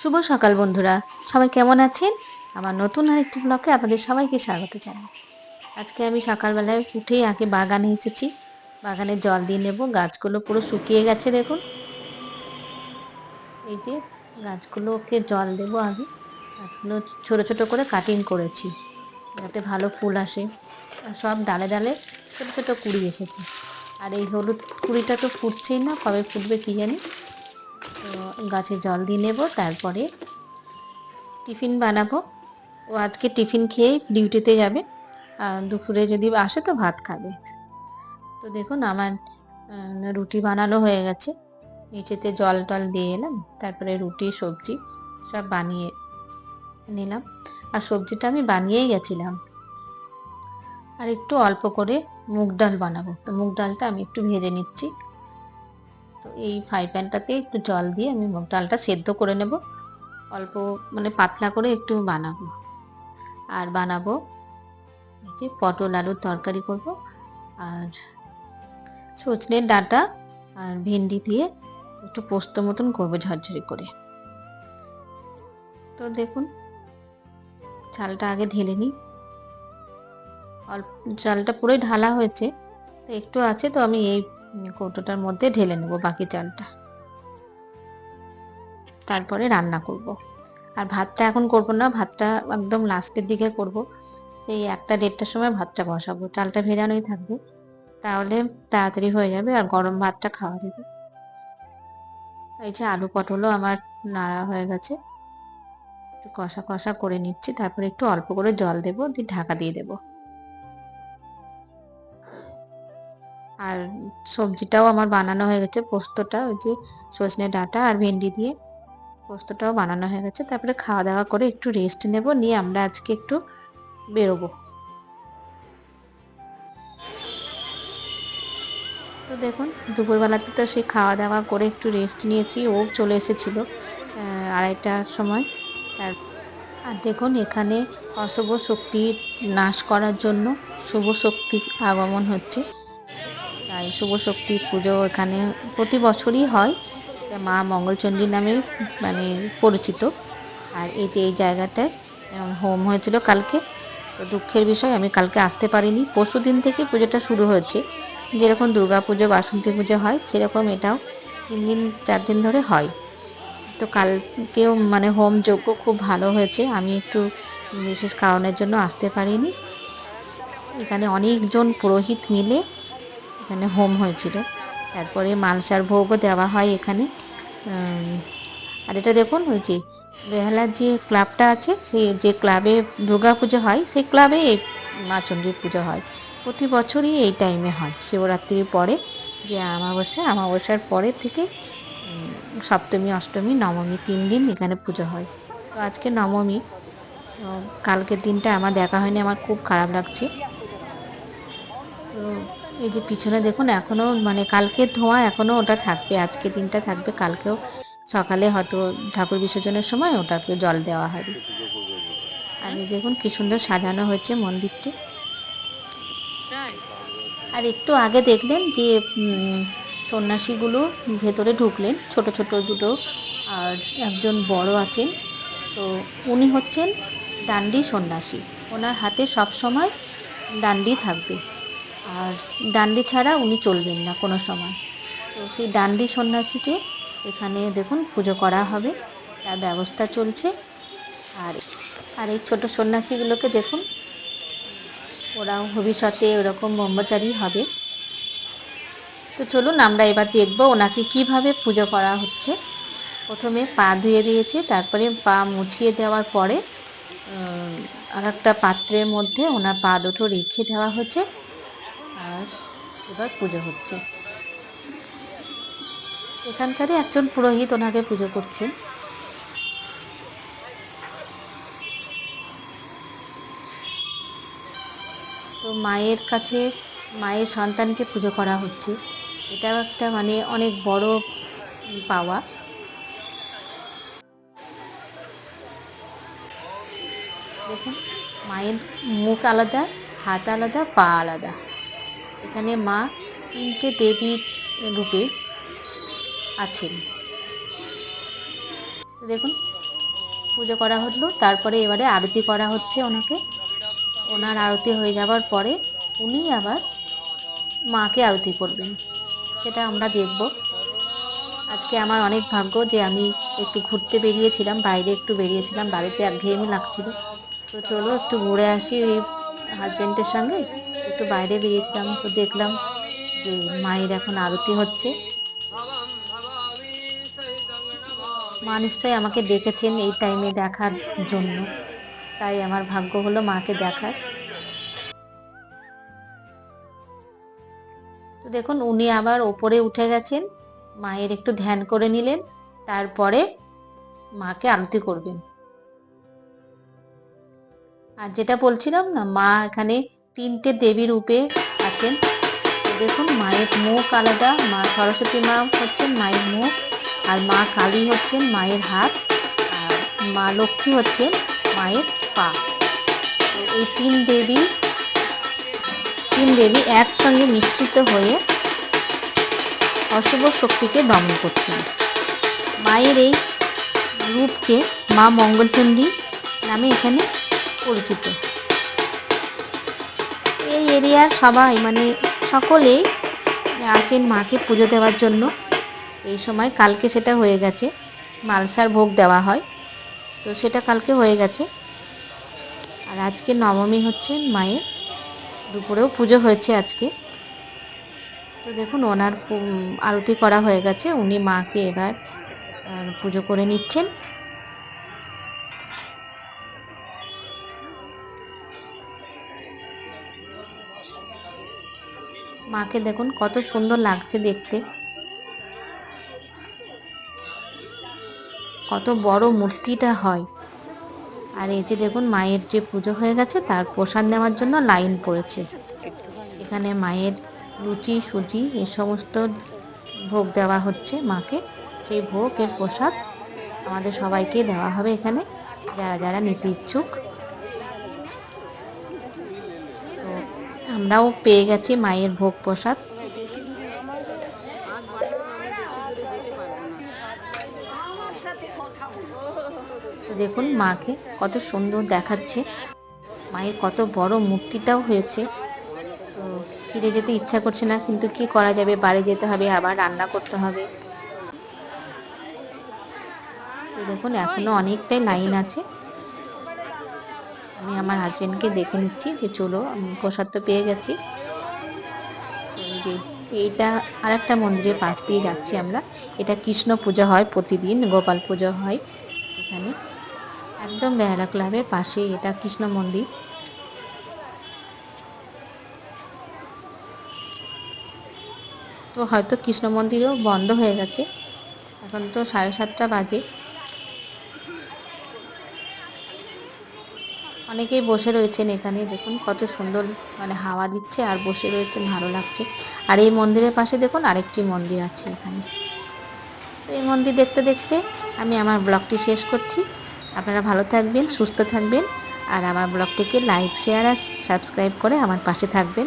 শুভ সকাল বন্ধুরা। সবাই কেমন আছেন? আমার নতুন আরেকটি ব্লকে আপনাদের সবাইকে স্বাগত জানাই। আজকে আমি সকালবেলায় উঠেই আগে বাগানে এসেছি। বাগানে জল দিয়ে নেব। গাছগুলো পুরো শুকিয়ে গেছে, দেখুন। এই যে গাছগুলোকে জল দেব আগে। গাছগুলো ছোট ছোট করে কাটিং করেছি, যাতে ভালো ফুল আসে। আর সব ডালে ডালে ছোট ছোট কুড়ি এসেছে। আর এই হলুদ কুড়িটা তো ফুটছেই না, কবে ফুটবে কী জানি? গাছে জল দিয়ে নেব, তারপরে টিফিন বানাবো। ও আজকে টিফিন খেয়েই ডিউটিতে যাবে দুপুরে যদি আসে তো ভাত খাবে। তো দেখুন আমার রুটি বানানো হয়ে গেছে। নিচেতে জল টল দিয়ে এলাম, তারপরে রুটি, সবজি সব বানিয়ে নিলাম। আর সবজিটা আমি বানিয়েই গেছিলাম। আর একটু অল্প করে মুগ ডাল বানাবো। তো মুগ ডালটা আমি একটু ভেজে নিচ্ছি। তো এই ফ্রাই প্যানটাতে একটু জল দিয়ে আমি মুগ ডালটা সেদ্ধ করে নেব। অল্প মানে পাতলা করে একটু বানাবো। আর বানাবো এই যে পটল আলুর তরকারি করব আর সজনের ডাঁটা আর ভেন্ডি দিয়ে একটু পোস্ত মতন করব ঝরঝরি করে। তো দেখুন, চালটা আগে ঢেলে নিই। অল্প চালটা পুরোই ঢালা হয়েছে। তো একটু আছে তো আমি এই কৌটোটার মধ্যে ঢেলে নেব বাকি চালটা। তারপরে রান্না করব। আর ভাতটা এখন করব না, ভাতটা একদম লাস্টের দিকে করব। সেই একটা দেড়টার সময় ভাতটা বসাবো। চালটা ভেজানোই থাকবে। তাহলে তাড়াতাড়ি হয়ে যাবে আর গরম ভাতটা খাওয়া যাবে। এই যে আলু পটলও আমার নাড়া হয়ে গেছে। একটু কষা কষা করে নিচ্ছি। তারপরে একটু অল্প করে জল দেবো, দিয়ে ঢাকা দিয়ে দেবো। আর সবজিটাও আমার বানানো হয়ে গেছে, পোস্তটা, ওই যে সজনে ডাঁটা আর ভেন্ডি দিয়ে পোস্তটাও বানানো হয়ে গেছে। তারপরে খাওয়া দাওয়া করে একটু রেস্ট নেব, নিয়ে আমরা আজকে একটু বেরোবো। তো দেখুন, দুপুরবেলাতে তো সেই খাওয়া দাওয়া করে একটু রেস্ট নিয়েছি, ও চলে এসেছিল আড়াইটার সময়। তার, আর দেখুন, এখানে অশুভ শক্তি নাশ করার জন্য শুভ শক্তি আগমন হচ্ছে। তাই শুভ শক্তি পুজো এখানে প্রতি বছরই হয়। মা মঙ্গলচণ্ডী নামে মানে পরিচিত। আর এই যে এই জায়গাটায় হোম হয়েছিল কালকে, তো দুঃখের বিষয়, আমি কালকে আসতে পারিনি। পরশু দিন থেকে পুজোটা শুরু হয়েছে। যেরকম দুর্গা পুজো, বাসন্তী পুজো হয়, সেরকম এটাও তিন দিন, চার দিন ধরে হয়। তো কালকেও মানে হোম যজ্ঞ খুব ভালো হয়েছে। আমি একটু বিশেষ কারণের জন্য আসতে পারিনি। এখানে অনেকজন পুরোহিত মিলে এখানে হোম হয়েছিল। তারপরে মালসার ভোগও দেওয়া হয় এখানে। আর এটা দেখুন, ওই যে বেহালার যে ক্লাবটা আছে, সেই যে ক্লাবে দুর্গা পুজো হয়, সেই ক্লাবে এই মা চণ্ডীর পুজো হয়। প্রতি বছরই এই টাইমে হয়, শিবরাত্রির পরে, যে অমাবস্যা, অমাবস্যার পরে থেকে সপ্তমী, অষ্টমী নবমী তিন দিন এখানে পুজো হয়। তো আজকে নবমী কালকের দিনটা আমার দেখা হয়নি, আমার খুব খারাপ লাগছে। তো এই যে পিছনে দেখুন, এখনও মানে কালকের ধোঁয়া এখনও ওটা থাকবে, আজকে দিনটা থাকবে, কালকেও সকালে হয়তো ঠাকুর বিসর্জনের সময় ওটাকে জল দেওয়া হবে। আর দেখুন কি সুন্দর সাজানো হয়েছে মন্দিরটি। আর একটু আগে দেখলেন যে সন্ন্যাসীগুলো ভেতরে ঢুকলেন, ছোট ছোট দুটো, আর একজন বড় আছেন। তো উনি হচ্ছেন ডান্ডি সন্ন্যাসী। ওনার হাতে সব সময় ডান্ডি থাকবে। আর ডান্ডি ছাড়া উনি চলবেন না কোনো সময়। তো সেই ডান্ডি সন্ন্যাসীকে এখানে দেখুন পুজো করা হবে, তার ব্যবস্থা চলছে। আর আর এই ছোট সন্ন্যাসীগুলোকে দেখুন, ওরাও ভবিষ্যতে ওরকম ব্রহ্মচারী হবে। তো চলুন আমরা এবার দেখব ওনাকে কীভাবে পুজো করা হচ্ছে। প্রথমে পা ধুয়ে দিয়েছে, তারপরে পা মুছিয়ে দেওয়ার পরে আর একটা পাত্রের মধ্যে ওনার পা দুটো রেখে দেওয়া হচ্ছে। আর এবার পুজো হচ্ছে। এখানকারই একজন পুরোহিত ওনাকে পুজো করছেন। তো মায়ের কাছে, মায়ের সন্তানকে পুজো করা হচ্ছে। এটাও একটা মানে অনেক বড় পাওয়া। দেখুন, মায়ের মুখ আলাদা, হাত আলাদা, পা আলাদা। এখানে মা তিনটে দেবীর রূপে আছেন। দেখুন, পুজো করা হলো, তারপরে এবারে আরতি করা হচ্ছে ওনাকে। ওনার আরতি হয়ে যাওয়ার পরে উনি আবার মাকে আরতি করবেন, সেটা আমরা দেখব। আজকে আমার অনেক ভাগ্য যে আমি একটু ঘুরতে বেরিয়েছিলাম, বাইরে একটু বেরিয়েছিলাম, বাড়িতে একঘেয়েমি লাগছিল। তো চলো একটু ঘুরে আসি ওই হাজব্যান্ডের সঙ্গে। একটু বাইরে বেরিয়েছিলাম তো দেখলাম যে মায়ের এখন আরতি হচ্ছে। মা নিশ্চয়ই আমাকে ডেকেছেন এই টাইমে দেখার জন্য। তাই আমার ভাগ্য হলো মাকে দেখার। তো দেখুন, উনি আবার ওপরে উঠে গেছেন। মায়ের একটু ধ্যান করে নিলেন, তারপরে মাকে আরতি করবেন। আর যেটা বলছিলাম না, মা এখানে তিনটে দেবী রূপে আছেন। দেখুন, মায়ের মুখ আলাদা, মা সরস্বতী মা হচ্ছেন মায়ের মুখ, আর মা কালী হচ্ছেন মায়ের হাত, আর মা লক্ষ্মী হচ্ছেন মায়ের পা। এই তিন দেবী তিন দেবী একসঙ্গে মিশ্রিত হয়ে অশুভ শক্তিকে দমন করছেন। মায়ের এই রূপকে মা মঙ্গলচণ্ডী নামে এখানে পরিচিত। এই এরিয়ার সবাই মানে সকলেই আসেন মাকে পুজো দেওয়ার জন্য। এই সময় কালকে সেটা হয়ে গেছে, মালসার ভোগ দেওয়া হয়। তো সেটা কালকে হয়ে গেছে। আর আজকে নবমী হচ্ছে মায়ের, দুপুরেও পুজো হয়েছে আজকে। তো দেখুন, ওনার আরতি করা হয়ে গেছে, উনি মাকে এবার পুজো করে নিচ্ছেন। মাকে দেখুন, কত সুন্দর লাগছে দেখতে। কত বড় মূর্তিটা হয়। আর এই যে দেখুন, মায়ের যে পুজো হয়ে গেছে, তার প্রসাদ নেওয়ার জন্য লাইন পড়েছে। এখানে মায়ের লুচি সুজি, এ সমস্ত ভোগ দেওয়া হচ্ছে মাকে। সেই ভোগ এর প্রসাদ আমাদের সবাইকে দেওয়া হবে এখানে, যারা যারা নিতে ইচ্ছুক তো আমরাও পেয়ে গেছি মায়ের ভোগ প্রসাদ। দেখুন মাকে কত সুন্দর দেখাচ্ছে। মায়ের কত বড় মূর্তিটাও হয়েছে। তো ফিরে যেতে ইচ্ছা করছে না, কিন্তু কি করা যাবে? বাড়ি যেতে হবে, আবার রান্না করতে হবে। দেখুন, এখনও অনেকটাই লাইন আছে। আমি আমার হাজবেন্ডকে দেখে নিচ্ছি যে চলো প্রসাদ তো পেয়ে গেছি। এই যে, এইটা আরেকটা মন্দিরের পাশ দিয়ে যাচ্ছি আমরা। এটা কৃষ্ণ পূজা হয় প্রতিদিন, গোপাল পুজো হয় এখানে। একদম বেহালা ক্লাবের পাশে এটা কৃষ্ণ মন্দির। তো হয়তো কৃষ্ণ মন্দিরও বন্ধ হয়ে গেছে। এখন তো সাড়ে সাতটা বাজে। অনেকেই বসে রয়েছেন এখানে। দেখুন কত সুন্দর মানে হাওয়া দিচ্ছে আর বসে রয়েছে ভালো লাগছে। আর এই মন্দিরের পাশে দেখুন আরেকটি মন্দির আছে এখানে। তো এই মন্দির দেখতে দেখতে আমি আমার ব্লগটি শেষ করছি। আপনারা ভালো থাকবেন, সুস্থ থাকবেন। আর আমার ব্লগটিকে লাইক, শেয়ার আর সাবস্ক্রাইব করে আমার পাশে থাকবেন।